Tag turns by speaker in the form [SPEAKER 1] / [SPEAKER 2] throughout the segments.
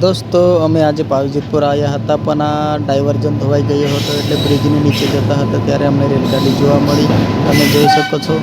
[SPEAKER 1] દોસ્તો, અમે આજે પાવીજેતપુર આવ્યા હતા, પણ આ ડાયવર્જન ધોવાઈ ગયો હતો એટલે બ્રિજની નીચે જતા હતા, ત્યારે અમને રેલગાડી જોવા મળી. તમે જોઈ શકો છો.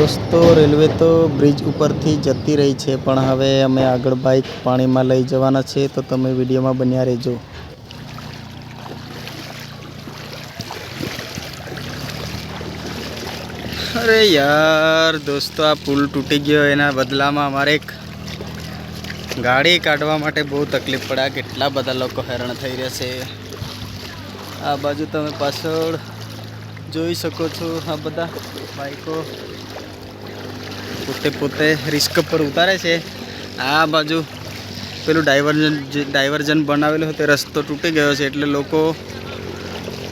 [SPEAKER 1] દોસ્તો, રેલવે તો બ્રિજ ઉપરથી જતી રહી છે, પણ હવે અમે આગળ બાઇક પાણીમાં લઈ જવાના છે તો તમે વિડીયોમાં બન્યા રહેજો. અરે યાર, દોસ્તો, આ પુલ તૂટી ગયો, એના બદલામાં અમારે એક ગાડી કાઢવા માટે બહુ તકલીફ પડે કેટલા બધા લોકો હેરાન થઈ રહ્યા છે. આ બાજુ તમે પાછળ જોઈ શકો છો, આ બધા બાઈકો પોતે પોતે રિસ્ક પર ઉતારે છે. આ બાજુ પેલું ડાયવર્જન જે ડાયવર્જન બનાવેલું હતું રસ્તો તૂટી ગયો છે એટલે લોકો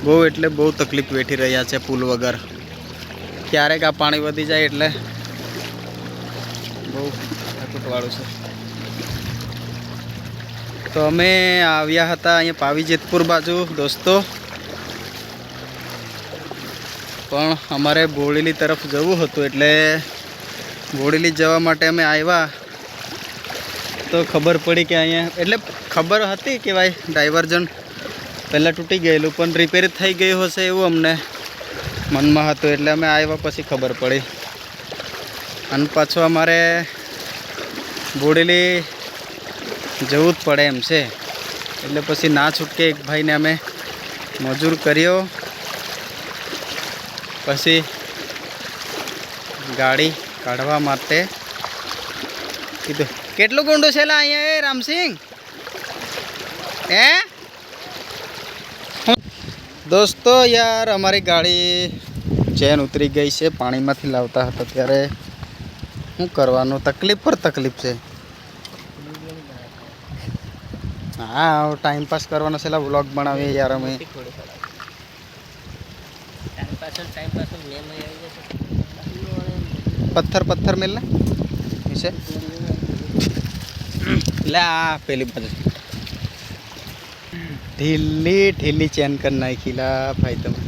[SPEAKER 1] બહુ એટલે બહુ તકલીફ વેઠી રહ્યા છે પુલ વગર. ક્યારેક આ પાણી વધી જાય એટલે બહુ અકૂટવાળું છે. તો અમે આવ્યા હતા અહીંયા પાવી જેતપુર બાજુ, દોસ્તો. પણ અમારે બોડેલી તરફ જવું હતું એટલે બોડેલી જવા માટે અમે આવ્યા તો ખબર પડી કે અહીંયા, એટલે ખબર હતી કે ભાઈ ડાયવર્જન પહેલાં તૂટી ગયેલું, પણ રિપેર થઈ ગયું હશે એવું અમને મનમાં હતું, એટલે અમે આવ્યા પછી ખબર પડી. અને પાછું અમારે બોડેલી જવું જ પડે એમ છે. એટલે પછી ના છૂટકે એક ભાઈને અમે મજૂર કર્યો. પછી ગાડી કાઢવા માટે. કીધું, કેટલું ગુંડું છે અહીંયા? એ રામસિંહ. હે? દોસ્તો યાર, અમારી ગાડી ચેન ઉતરી ગઈ છે, પાણીમાંથી લાવતા હતા ત્યારે. શું કરવાનું? તકલીફ પર તકલીફ છે. હા ટાઈમ પાસ કરવાનો છે વ્લોગ બનાવીએ યાર અમે. પથ્થર પથ્થર મિલ ને વિશે લે, આ પેલી બાજુ. ઢીલી ઢીલી ચેન કરી નાખી, લા, ભાઈ તમે.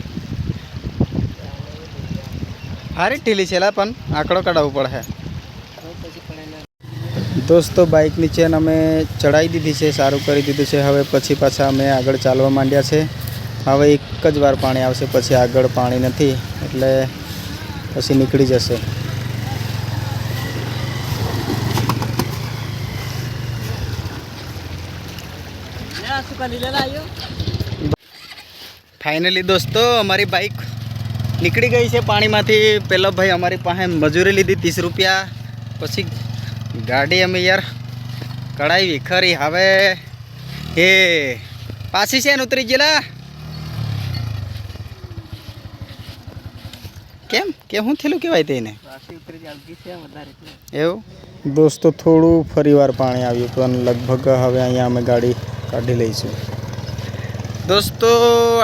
[SPEAKER 1] હારી ઢીલી છે, લા, પણ આંકડો કઢાવવો પડે દોસ્તો બાઇકની ચેન અમે ચડાવી દીધી છે, સારું કરી દીધું છે. હવે પછી પાછા અમે આગળ ચાલવા માંડ્યા છે. હવે એક જ વાર પાણી આવશે, પછી આગળ પાણી નથી. એટલે પછી નીકળી જશે. ફાઇનલી દોસ્તો અમારી બાઇક નીકળી ગઈ છે પાણીમાંથી. પેલો ભાઈ અમારી પાસે મજૂરી લીધી ત્રીસ રૂપિયા. પછી ગાડી અમે યાર કઢાવી ખરી. હવે એ પાછી છે ને ઉતરી ગયેલા? કેમ? કે શું થયેલું કહેવાય તેને? એવું? દોસ્તો થોડું ફરીવાર પાણી આવ્યું પણ લગભગ હવે અહીંયા અમે ગાડી કાઢી લઈશું. દોસ્તો,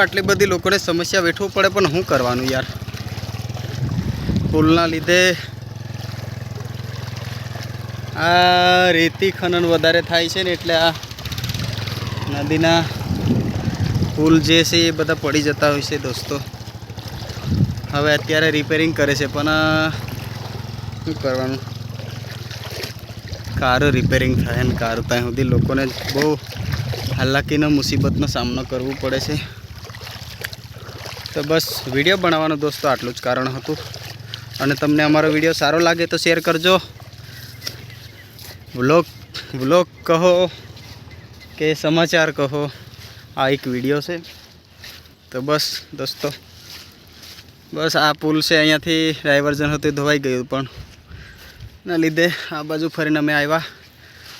[SPEAKER 1] આટલી બધી લોકોને સમસ્યા વેઠવું પડે, પણ શું કરવાનું યાર? પુલના લીધે આ રેતી ખનન વધારે થાય છે ને, એટલે આ નદીના પુલ જે છે એ બધા પડી જતા હોય છે દોસ્તો. હવે અત્યારે રિપેરિંગ કરે છે, પણ શું કરવાનું? કાર રિપેરિંગ થાય ને કાર ત્યાં સુધી લોકોને બહુ હાલાકીનો મુસીબતનો સામનો કરવો પડે છે. તો બસ વીડિયો બનાવવાનું દોસ્તો આટલું જ કારણ હતું. અને તમને અમારો વીડિયો સારો લાગે તો શેર કરજો. વ્લોગ વ્લોગ કહો કે સમાચાર કહો. આ એક વીડિયો છે. તો બસ દોસ્તો, બસ આ પુલ છે અહીંયાથી ડાયવર્ઝન હતું ધોવાઈ ગયું પણ. ના લીધે આ બાજુ ફરીને અમે આવ્યા.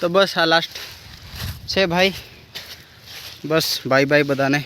[SPEAKER 1] તો બસ આ લાસ્ટ છે ભાઈ. બસ બાય બાય બધાને.